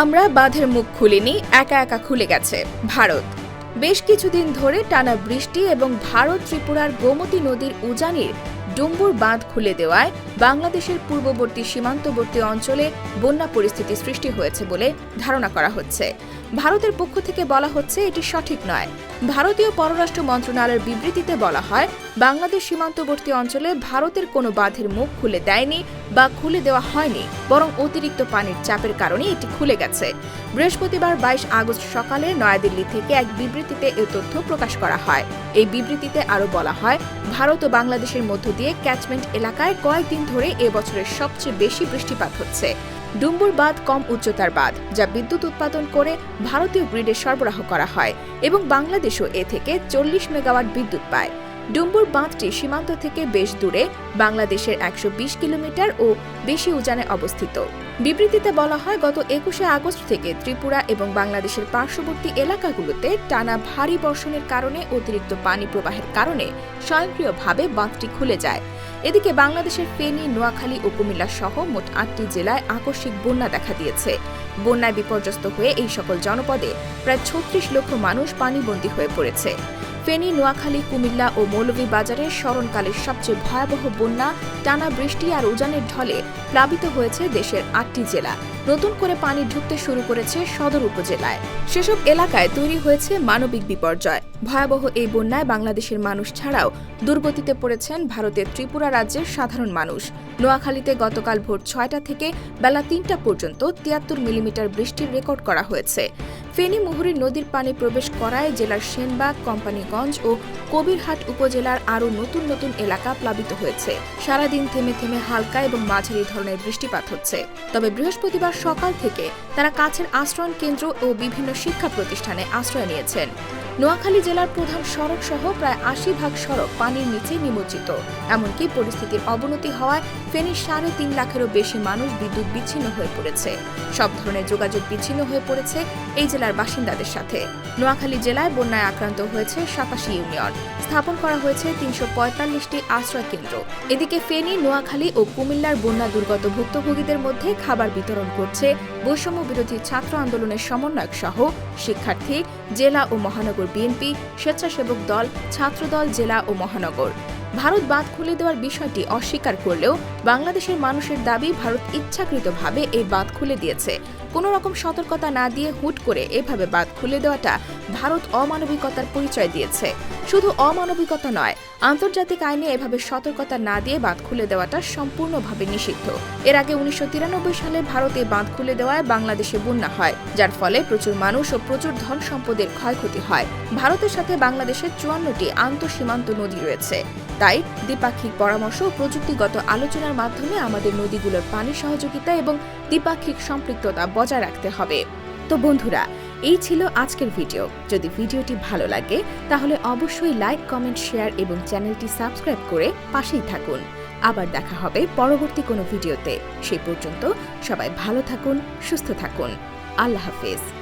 আমরা বাঁধের মুখ খুলিনি, একা একা খুলে গেছে ভারত। বেশ কিছুদিন ধরে টানা বৃষ্টি এবং ভারত ত্রিপুরার গোমতী নদীর উজানির ডুম্বুর বাঁধ খুলে দেওয়ায় বাংলাদেশের পূর্ববর্তী সীমান্তবর্তী অঞ্চলে বন্যা পরিস্থিতি সৃষ্টি হয়েছে বলে ধারণা করা হচ্ছে। ভারতের পক্ষ থেকে বলা হচ্ছে এটি সঠিক নয়। ভারতীয় পররাষ্ট্র মন্ত্রণালয়ের বিবৃতিতে বলা হয়, বাংলাদেশ সীমান্তবর্তী অঞ্চলে ভারতের কোনো বাঁধের মুখ খুলে দেয়নি বা খুলে দেওয়া হয়নি, বরং অতিরিক্ত পানির চাপের কারণে এটি খুলে গেছে। বৃহস্পতিবার বাইশ আগস্ট সকালে নয়াদিল্লি থেকে এক বিবৃতিতে এ তথ্য প্রকাশ করা হয়। এই বিবৃতিতে আরও বলা হয়, ভারত ও বাংলাদেশের মধ্য দিয়ে ক্যাচমেন্ট এলাকায় কয়েকদিন ধরে এবছরের সবচেয়ে বেশি বৃষ্টিপাত হচ্ছে। ডুম্বুর বাঁধ কম উচ্চতার বাঁধ, যা বিদ্যুৎ উৎপাদন করে ভারতীয় গ্রিডে সরবরাহ করা হয় এবং বাংলাদেশও এ থেকে চল্লিশ মেগাওয়াট বিদ্যুৎ পায়। ডুম্বুর বাঁধটি সীমান্ত থেকে বেশ দূরে, বাংলাদেশের একশো বিশ কিলোমিটার ও বেশি উজানে অবস্থিত। বিবৃতিতে বলা হয়, গত একুশে আগস্ট থেকে ত্রিপুরা এবং বাংলাদেশের পার্শ্ববর্তী এলাকাগুলোতে টানা ভারী বর্ষণের কারণে অতিরিক্ত পানি প্রবাহের কারণে স্বয়ংক্রিয়ভাবে বাঁধটি খুলে যায়। এদিকে বাংলাদেশের ফেনী, নোয়াখালী ও কুমিল্লা সহ মোট আটটি জেলায় আকস্মিক বন্যা দেখা দিয়েছে। বন্যায় বিপর্যস্ত হয়ে এই সকল জনপদে প্রায় ছত্রিশ লক্ষ মানুষ পানিবন্দী হয়ে পড়েছে। ফেনী, নোয়াখালী, কুমিল্লা ও মৌলভীবাজারের স্মরণকালের সবচেয়ে ভয়াবহ বন্যা টানা বৃষ্টি আর উজানের ঢলে প্লাবিত হয়েছে দেশের আটটি জেলা। নতুন করে পানি ঢুকতে শুরু করেছে সদর উপজেলায়। সেসব এলাকায় তৈরি হয়েছে মানবিক বিপর্যয়। ভয়াবহ এই বন্যায় বাংলাদেশের মানুষ ছাড়াও দুর্গতিতে পড়েছেন ভারতের ত্রিপুরা রাজ্যের সাধারণ মানুষ। নোয়াখালীতে গতকাল ভোর ছয়টা থেকে বেলা তিনটা পর্যন্ত তিয়াত্তর মিলিমিটার বৃষ্টির রেকর্ড করা হয়েছে। ফেনী মুহুরী নদীর পানি প্রবেশ করায় জেলার সেনবাগ কোম্পানিগঞ্জ ও কবিরহাট উপজেলার আরও নতুন নতুন এলাকা প্লাবিত হয়েছে। সারাদিন থেমে থেমে হালকা এবং মাঝারি ধরনের বৃষ্টিপাত হচ্ছে। তবে বৃহস্পতিবার সকাল থেকে তারা কাছের আশ্রয়ণ কেন্দ্র ও বিভিন্ন শিক্ষা প্রতিষ্ঠানে আশ্রয় নিয়েছেন। নোয়াখালী জেলার প্রধান সড়ক সহ প্রায় আশি ভাগ সড়ক পানির নিচে নিমজ্জিত। এমনকি পরিস্থিতির অবনতি হওয়ায় ফেনীর সাড়ে তিন লাখেরও বেশি মানুষ বিদ্যুৎ বিচ্ছিন্ন হয়ে পড়েছে। সব ধরনের যোগাযোগ বিচ্ছিন্ন হয়ে পড়েছে এই জেলার বাসিন্দাদের সাথে। নোয়াখালী জেলায় বন্যায় আক্রান্ত হয়েছে সাতাশি ইউনিয়ন। স্থাপন করা হয়েছে তিনশো পঁয়তাল্লিশটি আশ্রয় কেন্দ্র। এদিকে ফেনী, নোয়াখালী ও কুমিল্লার বন্যা দুর্গত ভুক্তভোগীদের মধ্যে খাবার বিতরণ করছে বৈষম্য বিরোধী ছাত্র আন্দোলনের সমন্বয়ক সহ শিক্ষার্থী, জেলা ও মহানগর বিএনপি, স্বেচ্ছাসেবক দল, ছাত্রদল, জেলা ও মহানগর। ভারত বাদ খুলে দেওয়ার বিষয়টি অস্বীকার করলেও বাংলাদেশের মানুষের দাবি ভারত ইচ্ছাকৃতভাবে এই বাদ খুলে দিয়েছে। কোনো রকম সতর্কতা না দিয়ে হুট করে এভাবে বাঁধ খুলে দেওয়াটা ভারত অমানবিকতার পরিচয় দিয়েছে। শুধু অমানবিকতা নয়, আন্তর্জাতিক আইনে এভাবে সতর্কতা না দিয়ে বাঁধ খুলে দেওয়াটা সম্পূর্ণভাবে নিষিদ্ধ। এর আগে উনিশশো তিরানব্বই সালে ভারতে বাঁধ খুলে দেওয়ায় বাংলাদেশে বন্যা হয়, যার ফলে প্রচুর মানুষ ও প্রচুর ধন সম্পদের ক্ষয়ক্ষতি হয়। ভারতের সাথে বাংলাদেশের চুয়ান্নটি আন্তঃসীমান্ত নদী রয়েছে। তাই দ্বিপাক্ষিক পরামর্শ ও প্রযুক্তিগত আলোচনার মাধ্যমে আমাদের নদীগুলোর পানি সহযোগিতা এবং দ্বিপাক্ষিক সম্পৃক্ততা বজায় রাখতে হবে। তো বন্ধুরা, এই ছিল আজকের ভিডিও। যদি ভিডিওটি ভালো লাগে, তাহলে অবশ্যই লাইক, কমেন্ট, শেয়ার এবং চ্যানেলটি সাবস্ক্রাইব করে পাশেই থাকুন। আবার দেখা হবে পরবর্তী কোনো ভিডিওতে। সেই পর্যন্ত সবাই ভালো থাকুন, সুস্থ থাকুন। আল্লাহ হাফেজ।